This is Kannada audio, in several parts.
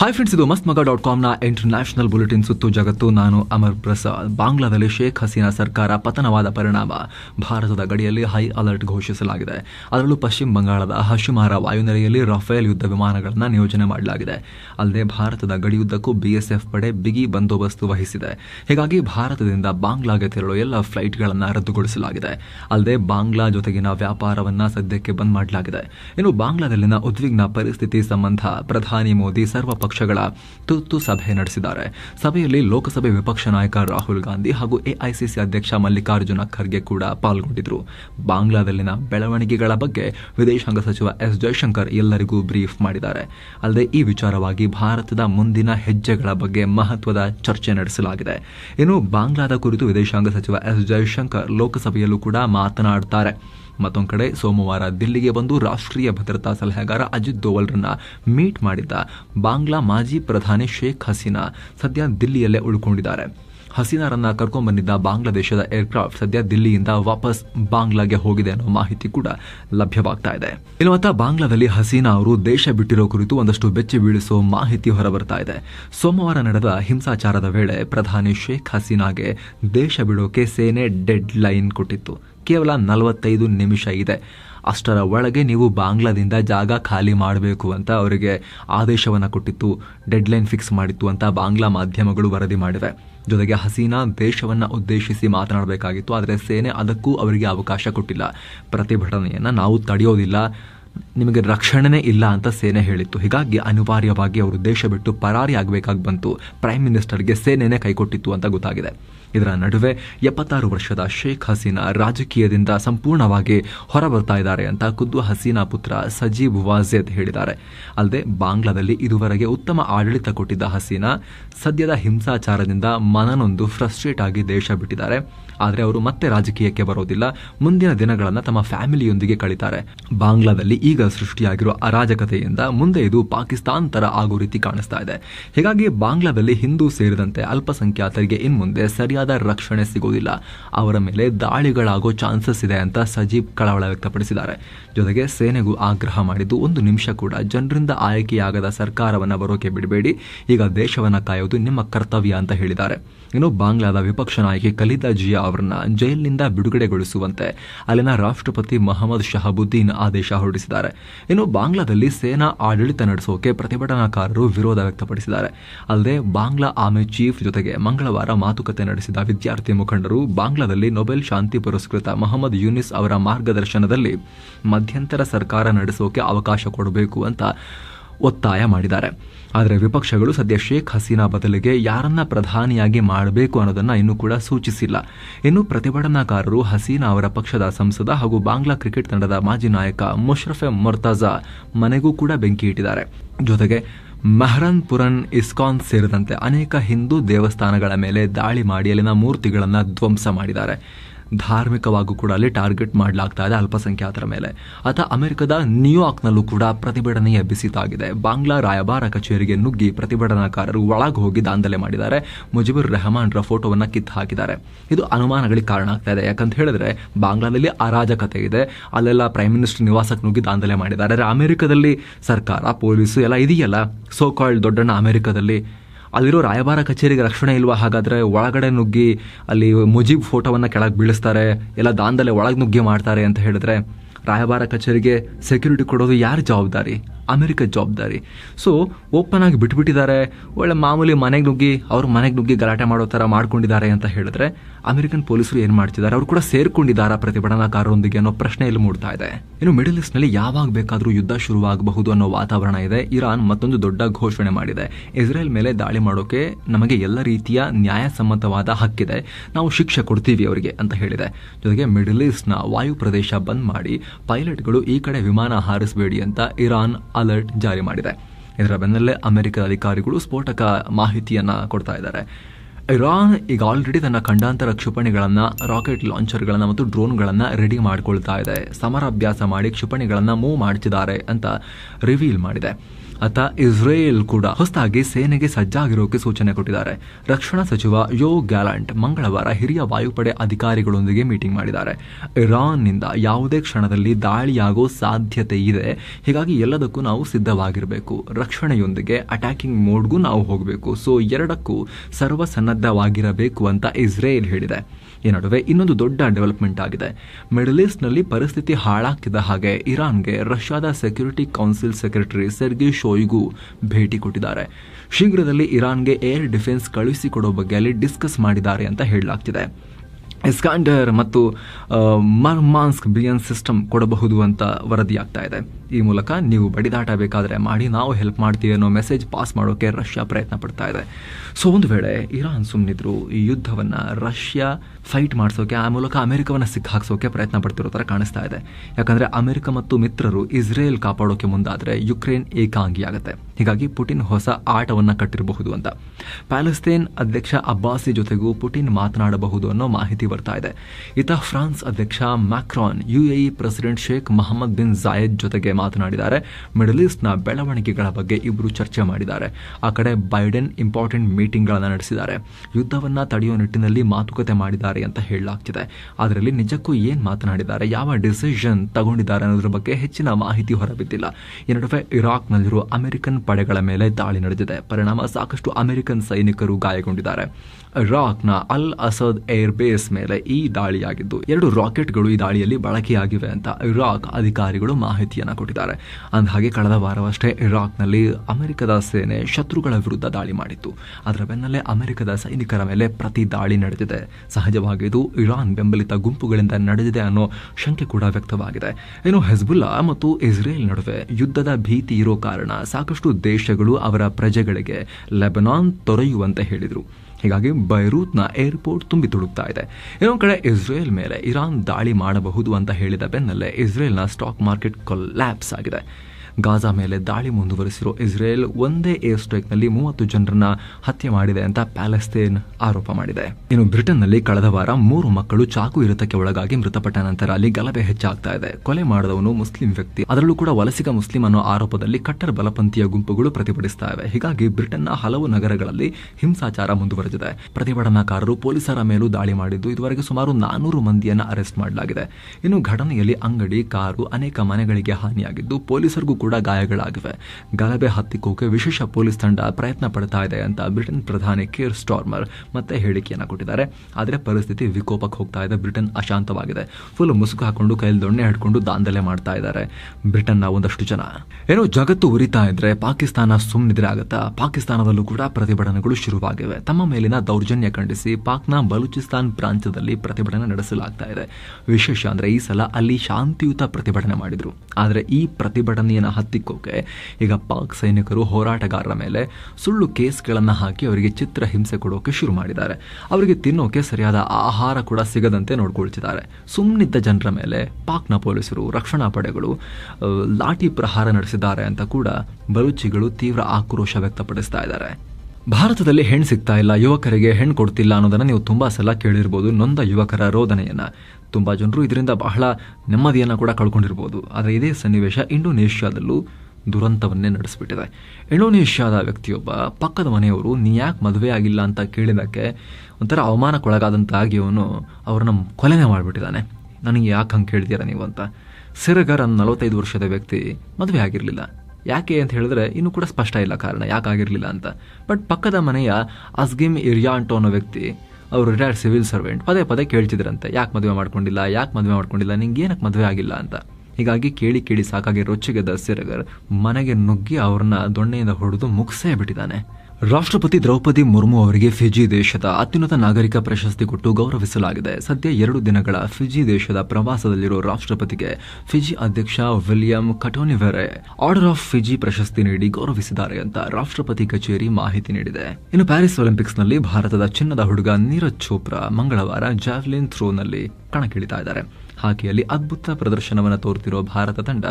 Hi friends ಇದು ಮಸ್ತ್ ಮಗ ಡಾಟ್ ಕಾಮ್ನ ಇಂಟರ್ನ್ಯಾಷನಲ್ ಬುಲೆಟಿನ್ ಸುತ್ತು ಜಗತ್ತು. ನಾನು ಅಮರ್ ಪ್ರಸಾದ್. ಬಾಂಗ್ಲಾದಲ್ಲಿ ಶೇಖ್ ಹಸೀನಾ ಸರ್ಕಾರ ಪತನವಾದ ಪರಿಣಾಮ. ಭಾರತದ ಗಡಿಯಲ್ಲಿ ಹೈ ಅಲರ್ಟ್ ಘೋಷಿಸಲಾಗಿದೆ. ಅದರಲ್ಲೂ ಪಶ್ಚಿಮ ಬಂಗಾಳದ ಹಶಿಮಾರ ವಾಯುನೆಲೆಯಲ್ಲಿ ರಫೇಲ್ ಯುದ್ಧ ವಿಮಾನಗಳನ್ನು ನಿಯೋಜನೆ ಮಾಡಲಾಗಿದೆ. ಅಲ್ಲದೆ ಭಾರತದ ಗಡಿಯುದ್ದಕ್ಕೂ ಬಿಎಸ್ಎಫ್ ಪಡೆ ಬಿಗಿ ಬಂದೋಬಸ್ತು ವಹಿಸಿದೆ. ಹೀಗಾಗಿ ಭಾರತದಿಂದ ಬಾಂಗ್ಲಾಗೆ ತೆರಳುವ ಎಲ್ಲ ಫ್ಲೈಟ್ಗಳನ್ನು ರದ್ದುಗೊಳಿಸಲಾಗಿದೆ. ಅಲ್ಲದೆ ಬಾಂಗ್ಲಾ ಜೊತೆಗಿನ ವ್ಯಾಪಾರವನ್ನ ಸದ್ಯಕ್ಕೆ ಬಂದ್ ಮಾಡಲಾಗಿದೆ. ಇನ್ನು ಬಾಂಗ್ಲಾದಲ್ಲಿನ ಉದ್ವಿಗ್ನ ಪರಿಸ್ಥಿತಿ ಸಂಬಂಧ ಪ್ರಧಾನಿ ಮೋದಿ ಸರ್ವ ಪಕ್ಷಗಳ ತುರ್ತು ಸಭೆ ನಡೆಸಿದ್ದಾರೆ. ಸಭೆಯಲ್ಲಿ ಲೋಕಸಭೆ ವಿಪಕ್ಷ ನಾಯಕ ರಾಹುಲ್ ಗಾಂಧಿ ಹಾಗೂ ಎಐಸಿಸಿ ಅಧ್ಯಕ್ಷ ಮಲ್ಲಿಕಾರ್ಜುನ ಖರ್ಗೆ ಕೂಡ ಪಾಲ್ಗೊಂಡಿದ್ರು ಬಾಂಗ್ಲಾದಲ್ಲಿನ ಬೆಳವಣಿಗೆಗಳ ಬಗ್ಗೆ ವಿದೇಶಾಂಗ ಸಚಿವ ಎಸ್ ಜೈಶಂಕರ್ ಎಲ್ಲರಿಗೂ ಬ್ರೀಫ್ ಮಾಡಿದ್ದಾರೆ. ಅಲ್ಲದೆ ಈ ವಿಚಾರವಾಗಿ ಭಾರತದ ಮುಂದಿನ ಹೆಜ್ಜೆಗಳ ಬಗ್ಗೆ ಮಹತ್ವದ ಚರ್ಚೆ ನಡೆಸಲಾಗಿದೆ. ಇನ್ನು ಬಾಂಗ್ಲಾದ ಕುರಿತು ವಿದೇಶಾಂಗ ಸಚಿವ ಎಸ್ ಜೈಶಂಕರ್ ಲೋಕಸಭೆಯಲ್ಲೂ ಕೂಡ ಮಾತನಾಡುತ್ತಾರೆ ಮತ್ತೊಂದು ಕಡೆ ಸೋಮವಾರ ದಿಲ್ಲಿಗೆ ಬಂದು ರಾಷ್ಟ್ರೀಯ ಭದ್ರತಾ ಸಲಹೆಗಾರ ಅಜಿತ್ ದೋವಲ್ರನ್ನ ಮೀಟ್ ಮಾಡಿದ್ದ ಬಾಂಗ್ಲಾ ಮಾಜಿ ಪ್ರಧಾನಿ ಶೇಖ್ ಹಸೀನಾ ಸದ್ಯ ದಿಲ್ಲಿಯಲ್ಲೇ ಉಳ್ಕೊಂಡಿದ್ದಾರೆ. ಹಸೀನಾರನ್ನ ಕರ್ಕೊಂಡ್ಬಂದಿದ್ದ ಬಾಂಗ್ಲಾದೇಶದ ಏರ್ಕ್ರಾಫ್ಟ್ ಸದ್ಯ ದಿಲ್ಲಿಯಿಂದ ವಾಪಸ್ ಬಾಂಗ್ಲಾಗೆ ಹೋಗಿದೆ ಅನ್ನೋ ಮಾಹಿತಿ ಕೂಡ ಲಭ್ಯವಾಗ್ತಾ ಇದೆ. ಇನ್ನು ಮತ್ತ ಬಾಂಗ್ಲಾದಲ್ಲಿ ಹಸೀನಾ ಅವರು ದೇಶ ಬಿಟ್ಟಿರೋ ಕುರಿತು ಒಂದಷ್ಟು ಬೆಚ್ಚಿ ಬೀಳಿಸೋ ಮಾಹಿತಿ ಹೊರಬರ್ತಾ ಇದೆ. ಸೋಮವಾರ ನಡೆದ ಹಿಂಸಾಚಾರದ ವೇಳೆ ಪ್ರಧಾನಿ ಶೇಖ್ ಹಸೀನಾಗೆ ದೇಶ ಬಿಡೋಕೆ ಸೇನೆ ಡೆಡ್ ಲೈನ್ ಕೊಟ್ಟಿತ್ತು. ಕೇವಲ ನಲವತ್ತೈದು ನಿಮಿಷ ಇದೆ. ಅಷ್ಟರ ಒಳಗೆ ನೀವು ಬಾಂಗ್ಲಾದಿಂದ ಜಾಗ ಖಾಲಿ ಮಾಡಬೇಕು ಅಂತ ಅವರಿಗೆ ಆದೇಶವನ್ನು ಕೊಟ್ಟಿತ್ತು ಡೆಡ್ಲೈನ್ ಫಿಕ್ಸ್ ಮಾಡಿತ್ತು ಅಂತ ಬಾಂಗ್ಲಾ ಮಾಧ್ಯಮಗಳು ವರದಿ ಮಾಡಿವೆ. ಜೊತೆಗೆ ಹಸೀನಾ ದೇಶವನ್ನು ಉದ್ದೇಶಿಸಿ ಮಾತನಾಡಬೇಕಾಗಿತ್ತು, ಆದರೆ ಸೇನೆ ಅದಕ್ಕೂ ಅವರಿಗೆ ಅವಕಾಶ ಕೊಟ್ಟಿಲ್ಲ. ಪ್ರತಿಭಟನೆಯನ್ನ ನಾವು ತಡೆಯೋದಿಲ್ಲ, ನಿಮಗೆ ರಕ್ಷಣೆನೇ ಇಲ್ಲ ಅಂತ ಸೇನೆ ಹೇಳಿತ್ತು. ಹೀಗಾಗಿ ಅನಿವಾರ್ಯವಾಗಿ ಅವರು ದೇಶ ಬಿಟ್ಟು ಪರಾರಿ ಆಗಬೇಕಾಗಿ ಬಂತು. ಪ್ರೈಮ್ ಮಿನಿಸ್ಟರ್ಗೆ ಸೇನೆನೇ ಕೈಕೊಟ್ಟಿತ್ತು ಅಂತ ಗೊತ್ತಾಗಿದೆ. ಇದರ ನಡುವೆ ಎಪ್ಪತ್ತಾರು ವರ್ಷದ ಶೇಖ್ ಹಸೀನಾ ರಾಜಕೀಯದಿಂದ ಸಂಪೂರ್ಣವಾಗಿ ಹೊರಬರ್ತಾ ಇದ್ದಾರೆ ಅಂತ ಖುದ್ದು ಹಸೀನಾ ಪುತ್ರ ಸಜೀಬ್ ವಾಜೇದ್ ಹೇಳಿದ್ದಾರೆ. ಅಲ್ಲದೆ ಬಾಂಗ್ಲಾದಲ್ಲಿ ಇದುವರೆಗೆ ಉತ್ತಮ ಆಡಳಿತ ಕೊಟ್ಟಿದ್ದ ಹಸೀನಾ ಸದ್ಯದ ಹಿಂಸಾಚಾರದಿಂದ ಮನನೊಂದು ಫ್ರಸ್ಟ್ರೇಟ್ ಆಗಿ ದೇಶ ಬಿಟ್ಟಿದ್ದಾರೆ. ಆದರೆ ಅವರು ಮತ್ತೆ ರಾಜಕೀಯಕ್ಕೆ ಬರೋದಿಲ್ಲ. ಮುಂದಿನ ದಿನಗಳನ್ನು ತಮ್ಮ ಫ್ಯಾಮಿಲಿಯೊಂದಿಗೆ ಕಳೀತಾರೆ. ಬಾಂಗ್ಲಾದಲ್ಲಿ ಈಗ ಸೃಷ್ಟಿಯಾಗಿರುವ ಅರಾಜಕತೆಯಿಂದ ಮುಂದೆ ಇದು ಪಾಕಿಸ್ತಾನ್ ತರ ಆಗೋ ರೀತಿ ಕಾಣಿಸ್ತಾ ಇದೆ. ಹೀಗಾಗಿ ಬಾಂಗ್ಲಾದಲ್ಲಿ ಹಿಂದೂ ಸೇರಿದಂತೆ ಅಲ್ಪಸಂಖ್ಯಾತರಿಗೆ ಇನ್ಮುಂದೆ ಸರಿಯಾದ ರಕ್ಷಣೆ ಸಿಗೋದಿಲ್ಲ ಅವರ ಮೇಲೆ ದಾಳಿಗಳಾಗೋ ಚಾನ್ಸಸ್ ಇದೆ ಅಂತ ಸಜೀಬ್ ಕಳವಳ ವ್ಯಕ್ತಪಡಿಸಿದ್ದಾರೆ. ಜೊತೆಗೆ ಸೇನೆಗೂ ಆಗ್ರಹ ಮಾಡಿದ್ದು ಒಂದು ನಿಮಿಷ ಕೂಡ ಜನರಿಂದ ಆಯ್ಕೆಯಾಗದ ಸರ್ಕಾರವನ್ನ ಬರೋಕೆ ಬಿಡಬೇಡಿ. ಈಗ ದೇಶವನ್ನ ಕಾಯೋದು ನಿಮ್ಮ ಕರ್ತವ್ಯ ಅಂತ ಹೇಳಿದ್ದಾರೆ. ಇನ್ನು ಬಾಂಗ್ಲಾದ ವಿಪಕ್ಷ ನಾಯಕಿ ಖಲೀದಾ ಜಿಯಾ ಅವರನ್ನ ಜೈಲಿನಿಂದ ಬಿಡುಗಡೆಗೊಳಿಸುವಂತೆ ಅಲ್ಲಿನ ರಾಷ್ಟ್ರಪತಿ ಮೊಹಮ್ಮದ್ ಶಹಬುದ್ದೀನ್ ಆದೇಶ ಹೊರಡಿಸಿದ್ದಾರೆ. ಇನ್ನು ಬಾಂಗ್ಲಾದಲ್ಲಿ ಸೇನಾ ಆಡಳಿತ ನಡೆಸೋಕೆ ಪ್ರತಿಭಟನಾಕಾರರು ವಿರೋಧ ವ್ಯಕ್ತಪಡಿಸಿದ್ದಾರೆ. ಅಲ್ಲದೆ ಬಾಂಗ್ಲಾ ಆರ್ಮಿ ಚೀಫ್ ಜೊತೆಗೆ ಮಂಗಳವಾರ ಮಾತುಕತೆ ನಡೆಸಿದ ವಿದ್ಯಾರ್ಥಿ ಮುಖಂಡರು ಬಾಂಗ್ಲಾದಲ್ಲಿ ನೊಬೆಲ್ ಶಾಂತಿ ಪುರಸ್ಕೃತ ಮೊಹಮ್ಮದ್ ಯೂನಿಸ್ ಅವರ ಮಾರ್ಗದರ್ಶನದಲ್ಲಿ ಮಧ್ಯಂತರ ಸರ್ಕಾರ ನಡೆಸೋಕೆ ಅವಕಾಶ ಕೊಡಬೇಕು ಅಂತ ಒತ್ತಾಯ ಮಾಡಿದ್ದಾರೆ. ಆದರೆ ವಿಪಕ್ಷಗಳು ಸದ್ಯ ಶೇಖ್ ಹಸೀನಾ ಬದಲಿಗೆ ಯಾರನ್ನ ಪ್ರಧಾನಿಯಾಗಿ ಮಾಡಬೇಕು ಅನ್ನೋದನ್ನ ಇನ್ನೂ ಕೂಡ ಸೂಚಿಸಿಲ್ಲ. ಇನ್ನು ಪ್ರತಿಭಟನಾಕಾರರು ಹಸೀನಾ ಅವರ ಪಕ್ಷದ ಸಂಸದ ಹಾಗೂ ಬಾಂಗ್ಲಾ ಕ್ರಿಕೆಟ್ ತಂಡದ ಮಾಜಿ ನಾಯಕ ಮುಷ್ರಫೆ ಮೊರ್ತಾಜಾ ಮನೆಗೂ ಕೂಡ ಬೆಂಕಿ ಇಟ್ಟಿದ್ದಾರೆ. ಜೊತೆಗೆ ಮೆಹರನ್ ಪುರನ್ ಇಸ್ಕಾನ್ ಸೇರಿದಂತೆ ಅನೇಕ ಹಿಂದೂ ದೇವಸ್ಥಾನಗಳ ಮೇಲೆ ದಾಳಿ ಮಾಡಿ ಅಲ್ಲಿನ ಮೂರ್ತಿಗಳನ್ನು ಧ್ವಂಸ ಮಾಡಿದ್ದಾರೆ. ಧಾರ್ಮಿಕವಾಗೂ ಕೂಡ ಅಲ್ಲಿ ಟಾರ್ಗೆಟ್ ಮಾಡಲಾಗ್ತಾ ಇದೆ ಅಲ್ಪಸಂಖ್ಯಾತರ ಮೇಲೆ. ಅಥವಾ ಅಮೆರಿಕದ ನ್ಯೂಯಾರ್ಕ್ನಲ್ಲೂ ಕೂಡ ಪ್ರತಿಭಟನೆಯ ಎಬ್ಬಿಸಿತಾಗಿದೆ ತಾಗಿದೆ ಬಾಂಗ್ಲಾ ರಾಯಭಾರ ಕಚೇರಿಗೆ ನುಗ್ಗಿ ಪ್ರತಿಭಟನಾಕಾರರು ಒಳಗೆ ಹೋಗಿ ದಾಂಧಲೆ ಮಾಡಿದ್ದಾರೆ. ಮುಜಿಬುರ್ ರೆಹಮಾನ್ರ ಫೋಟೋವನ್ನು ಕಿತ್ತು ಹಾಕಿದ್ದಾರೆ. ಇದು ಅನುಮಾನಗಳಿಗೆ ಕಾರಣ ಆಗ್ತಾ ಇದೆ. ಯಾಕಂತ ಹೇಳಿದ್ರೆ ಬಾಂಗ್ಲಾದಲ್ಲಿ ಅರಾಜಕತೆ ಇದೆ. ಅಲ್ಲೆಲ್ಲ ಪ್ರೈಮ್ ಮಿನಿಸ್ಟರ್ ನಿವಾಸಕ್ಕೆ ನುಗ್ಗಿ ದಾಂಧಲೆ ಮಾಡಿದ್ದಾರೆ. ಅಮೆರಿಕದಲ್ಲಿ ಸರ್ಕಾರ, ಪೊಲೀಸು ಎಲ್ಲ ಇದೆಯಲ್ಲ? ಸೋ ಕಾಲ್ಡ್ ದೊಡ್ಡಣ್ಣ ಅಮೆರಿಕದಲ್ಲಿ ಅಲ್ಲಿರೋ ರಾಯಭಾರ ಕಚೇರಿಗೆ ರಕ್ಷಣೆ ಇಲ್ವಾ? ಹಾಗಾದ್ರೆ ಒಳಗಡೆ ನುಗ್ಗಿ ಅಲ್ಲಿ ಮುಜೀಬ್ ಫೋಟೋವನ್ನ ಕೆಳಗೆ ಬೀಳಿಸ್ತಾರೆ, ಎಲ್ಲ ದಾಂದಲೆ ಒಳಗೆ ನುಗ್ಗಿ ಮಾಡ್ತಾರೆ ಅಂತ ಹೇಳಿದ್ರೆ ರಾಯಭಾರ ಕಚೇರಿಗೆ ಸೆಕ್ಯೂರಿಟಿ ಕೊಡೋದು ಯಾರ ಜವಾಬ್ದಾರಿ? ಅಮೆರಿಕ ಜವಾಬ್ದಾರಿ. ಸೊ ಓಪನ್ ಆಗಿ ಬಿಟ್ಬಿಟ್ಟಿದ್ದಾರೆ. ಒಳ್ಳೆ ಮಾಮೂಲಿ ಮನೆಗೆ ನುಗ್ಗಿ, ಅವ್ರ ಮನೆಗೆ ನುಗ್ಗಿ ಗಲಾಟೆ ಮಾಡೋ ಥರ ಮಾಡ್ಕೊಂಡಿದ್ದಾರೆ ಅಂತ ಹೇಳಿದ್ರೆ, ಅಮೆರಿಕನ್ ಪೊಲೀಸರು ಏನು ಮಾಡ್ತಿದ್ದಾರೆ? ಅವರು ಕೂಡ ಸೇರ್ಕೊಂಡಿದ್ದಾರೆ ಪ್ರತಿಭಟನಾಕಾರರೊಂದಿಗೆ ಅನ್ನೋ ಪ್ರಶ್ನೆ ಇಲ್ಲಿ ಮೂಡ್ತಾ ಇದೆ. ಇನ್ನು ಮಿಡಲ್ ಈಸ್ಟ್ನಲ್ಲಿ ಯಾವಾಗ ಬೇಕಾದರೂ ಯುದ್ಧ ಶುರುವಾಗಬಹುದು ಅನ್ನೋ ವಾತಾವರಣ ಇದೆ. ಇರಾನ್ ಮತ್ತೊಂದು ದೊಡ್ಡ ಘೋಷಣೆ ಮಾಡಿದೆ. ಇಸ್ರೇಲ್ ಮೇಲೆ ದಾಳಿ ಮಾಡೋಕೆ ನಮಗೆ ಎಲ್ಲ ರೀತಿಯ ನ್ಯಾಯಸಮ್ಮತವಾದ ಹಕ್ಕಿದೆ. ನಾವು ಶಿಕ್ಷೆ ಕೊಡ್ತೀವಿ ಅವರಿಗೆ ಅಂತ ಹೇಳಿದೆ. ಜೊತೆಗೆ ಮಿಡಲ್ ಈಸ್ಟ್ನ ವಾಯು ಪ್ರದೇಶ ಬಂದ್ ಮಾಡಿ, ಪೈಲಟ್ಗಳು ಈ ಕಡೆ ವಿಮಾನ ಹಾರಿಸಬೇಡಿ ಅಂತ ಇರಾನ್ ಅಲರ್ಟ್ ಜಾರಿ ಮಾಡಿದೆ. ಇದರ ಬೆನ್ನಲ್ಲೇ ಅಮೆರಿಕದ ಅಧಿಕಾರಿಗಳು ಸ್ಫೋಟಕ ಮಾಹಿತಿಯನ್ನು ಕೊಡ್ತಾ ಇದ್ದಾರೆ. ಇರಾನ್ ಈಗ ಆಲ್ರೆಡಿ ತನ್ನ ಖಂಡಾಂತರ ಕ್ಷಿಪಣಿಗಳನ್ನು ರಾಕೆಟ್ ಲಾಂಚರ್ಗಳನ್ನು ಮತ್ತು ಡ್ರೋನ್ಗಳನ್ನು ರೆಡಿ ಮಾಡ್ಕೊಳ್ತಾ ಇದೆ. ಸಮರಾಭ್ಯಾಸ ಮಾಡಿ ಕ್ಷಿಪಣಿಗಳನ್ನು ಮೂವ್ ಮಾಡಿಸಿದ್ದಾರೆ ಅಂತ ರಿವೀಲ್ ಮಾಡಿದೆ. ಅತ್ತ ಇಸ್ರೇಲ್ ಕೂಡ ಹೊಸದಾಗಿ ಸೇನೆಗೆ ಸಜ್ಜಾಗಿರೋಕೆ ಸೂಚನೆ ಕೊಟ್ಟಿದ್ದಾರೆ. ರಕ್ಷಣಾ ಸಚಿವ ಯೋ ಗ್ಯಾಲಂಟ್ ಮಂಗಳವಾರ ಹಿರಿಯ ವಾಯುಪಡೆ ಅಧಿಕಾರಿಗಳೊಂದಿಗೆ ಮೀಟಿಂಗ್ ಮಾಡಿದ್ದಾರೆ. ಇರಾನ್ನಿಂದ ಯಾವುದೇ ಕ್ಷಣದಲ್ಲಿ ದಾಳಿಯಾಗೋ ಸಾಧ್ಯತೆ ಇದೆ. ಹೀಗಾಗಿ ಎಲ್ಲದಕ್ಕೂ ನಾವು ಸಿದ್ಧವಾಗಿರಬೇಕು. ರಕ್ಷಣೆಯೊಂದಿಗೆ ಅಟ್ಯಾಕಿಂಗ್ ಮೋಡ್ಗೂ ನಾವು ಹೋಗಬೇಕು. ಸೊ ಎರಡಕ್ಕೂ ಸರ್ವಸನ್ನದ್ಧವಾಗಿರಬೇಕು ಅಂತ ಇಸ್ರೇಲ್ ಹೇಳಿದೆ. ಈ ನಡುವೆ ಇನ್ನೊಂದು ದೊಡ್ಡ ಡೆವಲಪ್ಮೆಂಟ್ ಆಗಿದೆ. ಮಿಡಲ್ ಈಸ್ಟ್ನಲ್ಲಿ ಪರಿಸ್ಥಿತಿ ಹಾಳಾಗ್ತಿದ್ದ ಹಾಗೆ ಇರಾನ್ಗೆ ರಷ್ಯಾದ security council secretary Sergei Shoigu ಭೇಟಿ ಕೊಟ್ಟಿದ್ದಾರೆ. ಶೀಘ್ರದಲ್ಲಿ ಇರಾನ್ಗೆ ಏರ್ ಡಿಫೆನ್ಸ್ ಕಳುಹಿಸಿಕೊಡೋ ಬಗ್ಗೆ ಅಲ್ಲಿ ಡಿಸ್ಕಸ್ ಮಾಡಿದ್ದಾರೆ ಅಂತ ಹೇಳಲಾಗ್ತಿದೆ. ಎಸ್ಕಾಂಡರ್ ಮತ್ತು ಮರ್ಮಾನ್ಸ್ಕ್ ಬಿಲಿಯನ್ ಸಿಸ್ಟಮ್ ಕೊಡಬಹುದು ಅಂತ ವರದಿಯಾಗ್ತಾ ಇದೆ. ಈ ಮೂಲಕ ನೀವು ಬಡಿದಾಟ ಬೇಕಾದರೆ ಮಾಡಿ, ನಾವು ಹೆಲ್ಪ್ ಮಾಡ್ತೀವಿ ಅನ್ನೋ ಮೆಸೇಜ್ ಪಾಸ್ ಮಾಡೋಕೆ ರಷ್ಯಾ ಪ್ರಯತ್ನ ಪಡ್ತಾ ಇದೆ. ಸೊ, ಒಂದು ವೇಳೆ ಇರಾನ್ ಸುಮ್ಮನಿದ್ರು ಈ ಯುದ್ಧವನ್ನ ರಷ್ಯಾ ಫೈಟ್ ಮಾಡಿಸೋಕೆ, ಆ ಮೂಲಕ ಅಮೆರಿಕವನ್ನು ಸಿಕ್ಕಾಕ್ಸೋಕೆ ಪ್ರಯತ್ನ ಪಡ್ತಿರೋ ಥರ ಕಾಣಿಸ್ತಾ ಇದೆ. ಯಾಕಂದ್ರೆ ಅಮೆರಿಕ ಮತ್ತು ಮಿತ್ರರು ಇಸ್ರೇಲ್ ಕಾಪಾಡೋಕೆ ಮುಂದಾದರೆ ಯುಕ್ರೇನ್ ಏಕಾಂಗಿಯಾಗುತ್ತೆ. ಹೀಗಾಗಿ ಪುಟಿನ್ ಹೊಸ ಆಟವನ್ನು ಕಟ್ಟಿರಬಹುದು ಅಂತ. ಪ್ಯಾಲೆಸ್ತೇನ್ ಅಧ್ಯಕ್ಷ ಅಬ್ಬಾಸಿ ಜೊತೆಗೂ ಪುಟಿನ್ ಮಾತನಾಡಬಹುದು ಅನ್ನೋ ಮಾಹಿತಿ ಬರ್ತಾ ಇದೆ. ಇತ ಫ್ರಾನ್ಸ್ ಅಧ್ಯಕ್ಷ Macron, UAE president Sheikh Mohammed bin Zayed ಜೊತೆಗೆ ಮಾತನಾಡಿದ್ದಾರೆ. ಮಿಡಲ್ ಈಸ್ಟ್ನ ಬೆಳವಣಿಗೆಗಳ ಬಗ್ಗೆ ಇಬ್ಬರು ಚರ್ಚೆ ಮಾಡಿದ್ದಾರೆ. ಆ ಕಡೆ ಬೈಡೆನ್ ಇಂಪಾರ್ಟೆಂಟ್ ಮೀಟಿಂಗ್ಗಳನ್ನು ನಡೆಸಿದ್ದಾರೆ. ಯುದ್ಧವನ್ನು ತಡೆಯೋ ನಿಟ್ಟಿನಲ್ಲಿ ಮಾತುಕತೆ ಮಾಡಿದ್ದಾರೆ ಅಂತ ಹೇಳಲಾಗ್ತಿದೆ. ಅದರಲ್ಲಿ ನಿಜಕ್ಕೂ ಏನು ಮಾತನಾಡಿದ್ದಾರೆ, ಯಾವ ಡಿಸಿಷನ್ ತಗೊಂಡಿದ್ದಾರೆ ಅನ್ನೋದ್ರ ಬಗ್ಗೆ ಹೆಚ್ಚಿನ ಮಾಹಿತಿ ಹೊರಬಿದ್ದಿಲ್ಲ. ಈ ನಡುವೆ ಇರಾಕ್ನಲ್ಲಿರುವ ಅಮೆರಿಕನ್ ಪಡೆಗಳ ಮೇಲೆ ದಾಳಿ ನಡೆದಿದೆ. ಪರಿಣಾಮ ಸಾಕಷ್ಟು ಅಮೆರಿಕನ್ ಸೈನಿಕರು ಗಾಯಗೊಂಡಿದ್ದಾರೆ. ಇರಾಕ್ನ ಅಲ್ ಅಸದ್ ಏರ್ ಬೇಸ್ ಮೇಲೆ ಈ ದಾಳಿಯಾಗಿದ್ದು, ಎರಡು ರಾಕೆಟ್ಗಳು ಈ ದಾಳಿಯಲ್ಲಿ ಬಳಕೆಯಾಗಿವೆ ಅಂತ ಇರಾಕ್ ಅಧಿಕಾರಿಗಳು ಮಾಹಿತಿಯನ್ನು ಕೊಟ್ಟಿದ್ದಾರೆ. ಅಂದಹಾಗೆ ಕಳೆದ ವಾರವಷ್ಟೇ ಇರಾಕ್ನಲ್ಲಿ ಅಮೆರಿಕದ ಸೇನೆ ಶತ್ರುಗಳ ವಿರುದ್ಧ ದಾಳಿ ಮಾಡಿತ್ತು. ಅದರ ಬೆನ್ನಲ್ಲೇ ಅಮೆರಿಕದ ಸೈನಿಕರ ಮೇಲೆ ಪ್ರತಿ ದಾಳಿ ನಡೆದಿದೆ. ಸಹಜವಾಗಿ ಇದು ಇರಾನ್ ಬೆಂಬಲಿತ ಗುಂಪುಗಳಿಂದ ನಡೆದಿದೆ ಅನ್ನೋ ಶಂಕೆ ಕೂಡ ವ್ಯಕ್ತವಾಗಿದೆ. ಇನ್ನು ಹೆಜ್ಬುಲ್ಲಾ ಮತ್ತು ಇಸ್ರೇಲ್ ನಡುವೆ ಯುದ್ಧದ ಭೀತಿ ಇರೋ ಕಾರಣ ಸಾಕಷ್ಟು ದೇಶಗಳು ಅವರ ಪ್ರಜೆಗಳಿಗೆ ಲೆಬನಾನ್ ತೊರೆಯುವಂತೆ ಹೇಳಿದರು. ಹೀಗಾಗಿ ಬೈರೂತ್ನ ಏರ್ಪೋರ್ಟ್ ತುಂಬಿ ತುಳುಕ್ತಾ ಇದೆ. ಇನ್ನೊಂದು ಕಡೆ ಇಸ್ರೇಲ್ ಮೇಲೆ ಇರಾನ್ ದಾಳಿ ಮಾಡಬಹುದು ಅಂತ ಹೇಳಿದ ಬೆನ್ನಲ್ಲೇ ಇಸ್ರೇಲ್ನ ಸ್ಟಾಕ್ ಮಾರ್ಕೆಟ್ ಕೊಲ್ಯಾಪ್ಸ್ ಆಗಿದೆ. ಗಾಜಾ ಮೇಲೆ ದಾಳಿ ಮುಂದುವರೆಸಿರುವ ಇಸ್ರೇಲ್ ಒಂದೇ ಏರ್ ಸ್ಟ್ರೈಕ್ನಲ್ಲಿ ಮೂವತ್ತು ಜನರನ್ನ ಹತ್ಯೆ ಮಾಡಿದೆ ಅಂತ ಪ್ಯಾಲೆಸ್ತೇನ್ ಆರೋಪ ಮಾಡಿದೆ. ಇನ್ನು ಬ್ರಿಟನ್ನಲ್ಲಿ ಕಳೆದ ವಾರ ಮೂರು ಮಕ್ಕಳು ಚಾಕು ಇರತಕ್ಕೆ ಒಳಗಾಗಿ ಮೃತಪಟ್ಟ ನಂತರ ಅಲ್ಲಿ ಗಲಭೆ ಹೆಚ್ಚಾಗ್ತಾ ಇದೆ. ಕೊಲೆ ಮಾಡಿದವನು ಮುಸ್ಲಿಂ ವ್ಯಕ್ತಿ. ಅದರಲ್ಲೂ ಕೂಡ ವಲಸಿಗ ಮುಸ್ಲಿಂ ಅನ್ನೋ ಆರೋಪದಲ್ಲಿ ಕಟ್ಟರ್ ಬಲಪಂಥೀಯ ಗುಂಪುಗಳು ಪ್ರತಿಭಟಿಸ್ತಾ ಇವೆ. ಹೀಗಾಗಿ ಬ್ರಿಟನ್ನ ಹಲವು ನಗರಗಳಲ್ಲಿ ಹಿಂಸಾಚಾರ ಮುಂದುವರೆದಿದೆ. ಪ್ರತಿಭಟನಾಕಾರರು ಪೊಲೀಸರ ಮೇಲೂ ದಾಳಿ ಮಾಡಿದ್ದು ಇದುವರೆಗೆ ಸುಮಾರು ನಾನೂರು ಮಂದಿಯನ್ನು ಅರೆಸ್ಟ್ ಮಾಡಲಾಗಿದೆ. ಇನ್ನು ಘಟನೆಯಲ್ಲಿ ಅಂಗಡಿ, ಕಾರು, ಅನೇಕ ಮನೆಗಳಿಗೆ ಹಾನಿಯಾಗಿದ್ದು ಪೊಲೀಸರಿಗೂ ಗಾಯಗಳಾಗಿವೆ. ಗಲಭೆ ಹತ್ತಿಕ್ಕೋಕೆ ವಿಶೇಷ ಪೊಲೀಸ್ ತಂಡ ಪ್ರಯತ್ನ ಪಡ್ತಾ ಇದೆ ಅಂತ ಬ್ರಿಟನ್ ಪ್ರಧಾನಿ ಕೇರ್ ಸ್ಟಾರ್ಮರ್ ಮತ್ತೆ ಹೇಳಿಕೆಯನ್ನ ಕೊಟ್ಟಿದ್ದಾರೆ. ಆದರೆ ಪರಿಸ್ಥಿತಿ ವಿಕೋಪಕ್ಕೆ ಹೋಗ್ತಾ ಇದೆ. ಬ್ರಿಟನ್ ಅಶಾಂತವಾಗಿದೆ. ಫುಲ್ ಮುಸುಕು ಹಾಕೊಂಡು ಕೈಯಲ್ಲಿ ದೊಣ್ಣೆ ಹಿಡ್ಕೊಂಡು ದಾಂಧಲೆ ಮಾಡ್ತಾ ಇದ್ದಾರೆ. ಬ್ರಿಟನ್ನ ಒಂದಷ್ಟು ಜನ. ಏನೋ ಜಗತ್ತು ಉರಿತಾ ಇದ್ರೆ ಪಾಕಿಸ್ತಾನ ಸುಮ್ಮನಿದ್ರೆ ಆಗುತ್ತಾ? ಪಾಕಿಸ್ತಾನದಲ್ಲೂ ಕೂಡ ಪ್ರತಿಭಟನೆಗಳು ಶುರುವಾಗಿವೆ. ತಮ್ಮ ಮೇಲಿನ ದೌರ್ಜನ್ಯ ಖಂಡಿಸಿ ಪಾಕ್ನ ಬಲೂಚಿಸ್ತಾನ್ ಪ್ರಾಂತ್ಯದಲ್ಲಿ ಪ್ರತಿಭಟನೆ ನಡೆಸಲಾಗ್ತಾ ಇದೆ. ವಿಶೇಷ ಅಂದ್ರೆ ಈ ಸಲ ಅಲ್ಲಿ ಶಾಂತಿಯುತ ಪ್ರತಿಭಟನೆ ಮಾಡಿದ್ರು. ಆದರೆ ಈ ಪ್ರತಿಭಟನೆಯನ್ನು ಹತ್ತಿಕ್ಕೋಕೆ. ಈಗ ಪಾಕ್ ಸೈನಿಕರು ಹೋರಾಟಗಾರರ ಮೇಲೆ ಸುಳ್ಳು ಕೇಸ್ಗಳನ್ನು ಹಾಕಿ ಅವರಿಗೆ ಚಿತ್ರ ಹಿಂಸೆ ಕೊಡೋಕೆ ಶುರು ಮಾಡಿದ್ದಾರೆ. ಅವರಿಗೆ ತಿನ್ನೋಕೆ ಸರಿಯಾದ ಆಹಾರ ಕೂಡ ಸಿಗದಂತೆ ನೋಡ್ಕೊಳ್ತಿದ್ದಾರೆ. ಸುಮ್ಮನಿದ್ದ ಜನರ ಮೇಲೆ ಪಾಕ್ನ ಪೊಲೀಸರು ರಕ್ಷಣಾ ಪಡೆಗಳು ಲಾಠಿ ಪ್ರಹಾರ ನಡೆಸಿದ್ದಾರೆ ಅಂತ ಕೂಡ ಬಲೂಚಿಗಳು ತೀವ್ರ ಆಕ್ರೋಶ ವ್ಯಕ್ತಪಡಿಸ್ತಾ ಇದ್ದಾರೆ. ಭಾರತದಲ್ಲಿ ಹೆಣ್ಣು ಸಿಗ್ತಾ ಇಲ್ಲ, ಯುವಕರಿಗೆ ಹೆಣ್ಣು ಕೊಡ್ತಿಲ್ಲ ಅನ್ನೋದನ್ನು ನೀವು ತುಂಬ ಸಲ ಕೇಳಿರ್ಬೋದು. ನೊಂದ ಯುವಕರ ರೋದನೆಯನ್ನು. ತುಂಬ ಜನರು ಇದರಿಂದ ಬಹಳ ನೆಮ್ಮದಿಯನ್ನು ಕೂಡ ಕಳ್ಕೊಂಡಿರ್ಬೋದು. ಆದರೆ ಇದೇ ಸನ್ನಿವೇಶ ಇಂಡೋನೇಷ್ಯಾದಲ್ಲೂ ದುರಂತವನ್ನೇ ನಡೆಸಿಬಿಟ್ಟಿದೆ. ಇಂಡೋನೇಷ್ಯಾದ ವ್ಯಕ್ತಿಯೊಬ್ಬ ಪಕ್ಕದ ಮನೆಯವರು, ನೀ ಯಾಕೆ ಮದುವೆ ಆಗಿಲ್ಲ? ಅಂತ ಕೇಳಿದಕ್ಕೆ ಒಂಥರ ಅವಮಾನಕ್ಕೊಳಗಾದಂತಾಗಿ ಅವನು ಅವ್ರನ್ನ ಕೊಲೆನೇ ಮಾಡಿಬಿಟ್ಟಿದ್ದಾನೆ ನನಗೆ ಯಾಕೆ ಹಂಗೆ ಕೇಳ್ತೀರಾ ನೀವು? ಅಂತ. ಸಿರಗರ್ ನಲವತ್ತೈದು ವರ್ಷದ ವ್ಯಕ್ತಿ ಮದುವೆ ಆಗಿರಲಿಲ್ಲ. ಯಾಕೆ ಅಂತ ಹೇಳಿದ್ರೆ ಇನ್ನೂ ಕೂಡ ಸ್ಪಷ್ಟ ಇಲ್ಲ ಕಾರಣ ಯಾಕೆ ಆಗಿರಲಿಲ್ಲ ಅಂತ. ಬಟ್ ಪಕ್ಕದ ಮನೆಯ ಅಸ್ಗಿಮ್ ಇರಿಯಾಂಟೋ ಅನ್ನೋ ವ್ಯಕ್ತಿ, ಅವರು ರಿಟೈರ್ಡ್ ಸಿವಿಲ್ ಸರ್ವೆಂಟ್ ಪದೇ ಪದೇ ಕೇಳ್ತಿದ್ರಂತೆ, ಯಾಕೆ ಮದುವೆ ಮಾಡ್ಕೊಂಡಿಲ್ಲ, ಯಾಕೆ ಮದುವೆ ಮಾಡ್ಕೊಂಡಿಲ್ಲ, ನಿಂಗೆ ಏನಕ್ಕೆ ಮದುವೆ ಆಗಿಲ್ಲ ಅಂತ. ಹೀಗಾಗಿ ಕೇಳಿ ಕೇಳಿ ಸಾಕಾಗಿ ರೊಚ್ಚಿಗೆ ಸಿರಗರ್ ಮನೆಗೆ ನುಗ್ಗಿ ಅವ್ರನ್ನ ದೊಣ್ಣೆಯಿಂದ ಹೊಡೆದು ಮುಗಿಸೇ ಬಿಟ್ಟಿದ್ದಾನೆ. ರಾಷ್ಟ್ರಪತಿ ದ್ರೌಪದಿ ಮುರ್ಮು ಅವರಿಗೆ ಫಿಜಿ ದೇಶದ ಅತ್ಯುನ್ನತ ನಾಗರಿಕ ಪ್ರಶಸ್ತಿ ಕೊಟ್ಟು ಗೌರವಿಸಲಾಗಿದೆ. ಸದ್ಯ ಎರಡು ದಿನಗಳ ಫಿಜಿ ದೇಶದ ಪ್ರವಾಸದಲ್ಲಿರುವ ರಾಷ್ಟ್ರಪತಿಗೆ ಫಿಜಿ ಅಧ್ಯಕ್ಷ William Katonivere order of Fiji ಪ್ರಶಸ್ತಿ ನೀಡಿ ಗೌರವಿಸಿದ್ದಾರೆ ಅಂತ ರಾಷ್ಟ್ರಪತಿ ಕಚೇರಿ ಮಾಹಿತಿ ನೀಡಿದೆ. ಇನ್ನು ಪ್ಯಾರಿಸ್ ಒಲಿಂಪಿಕ್ಸ್ನಲ್ಲಿ ಭಾರತದ ಚಿನ್ನದ ಹುಡುಗ ನೀರಜ್ ಚೋಪ್ರಾ ಮಂಗಳವಾರ ಜಾವ್ಲಿನ್ ಥ್ರೋನಲ್ಲಿ ಕಣಕ್ಕಿಳಿತಾ ಇದ್ದಾರೆ. ಹಾಕಿಯಲ್ಲಿ ಅದ್ಭುತ ಪ್ರದರ್ಶನವನ್ನು ತೋರುತ್ತಿರುವ ಭಾರತ ತಂಡ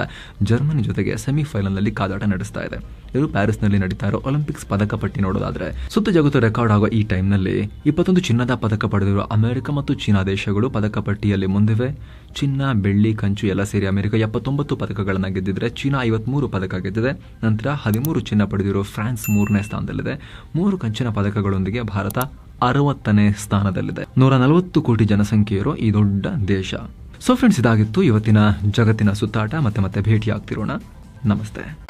ಜರ್ಮನಿ ಜೊತೆಗೆ ಸೆಮಿಫೈನಲ್ನಲ್ಲಿ ಕಾದಾಟ ನಡೆಸ್ತಾ ಇದೆ. ಇದು ಪ್ಯಾರಿಸ್ನಲ್ಲಿ ನಡೀತಾ ಇರೋ ಒಲಿಂಪಿಕ್ಸ್ ಪದಕ ಪಟ್ಟಿ ನೋಡೋದಾದ್ರೆ, ಸುತ್ತ ಜಗತ್ತು ರೆಕಾರ್ಡ್ ಆಗೋ ಈ ಟೈಮ್ನಲ್ಲಿ ಇಪ್ಪತ್ತೊಂದು ಚಿನ್ನದ ಪದಕ ಪಡೆದಿರುವ ಅಮೆರಿಕ ಮತ್ತು ಚೀನಾ ದೇಶಗಳು ಪದಕ ಪಟ್ಟಿಯಲ್ಲಿ ಮುಂದಿವೆ. ಚಿನ್ನ, ಬೆಳ್ಳಿ, ಕಂಚು ಎಲ್ಲ ಸೇರಿ ಅಮೆರಿಕ ಎಪ್ಪತ್ತೊಂಬತ್ತು ಪದಕಗಳನ್ನು ಗೆದ್ದಿದ್ರೆ ಚೀನಾ ಐವತ್ಮೂರು ಪದಕ ಗೆದ್ದಿದೆ. ನಂತರ ಹದಿಮೂರು ಚಿನ್ನ ಪಡೆದಿರೋ ಫ್ರಾನ್ಸ್ ಮೂರನೇ ಸ್ಥಾನದಲ್ಲಿದೆ. ಮೂರು ಕಂಚಿನ ಪದಕಗಳೊಂದಿಗೆ ಭಾರತ ಅರವತ್ತನೇ ಸ್ಥಾನದಲ್ಲಿದೆ. ನೂರ ನಲವತ್ತು ಕೋಟಿ ಜನಸಂಖ್ಯೆ ಇರೋ ಈ ದೊಡ್ಡ ದೇಶ. ಸೊ ಫ್ರೆಂಡ್ಸ್ ಇದಾಗಿತ್ತು ಇವತ್ತಿನ ಜಗತ್ತಿನ ಸುತ್ತಾಟ. ಮತ್ತೆ ಮತ್ತೆ ಭೇಟಿಯಾಗ್ತಿರೋಣ. ನಮಸ್ತೆ.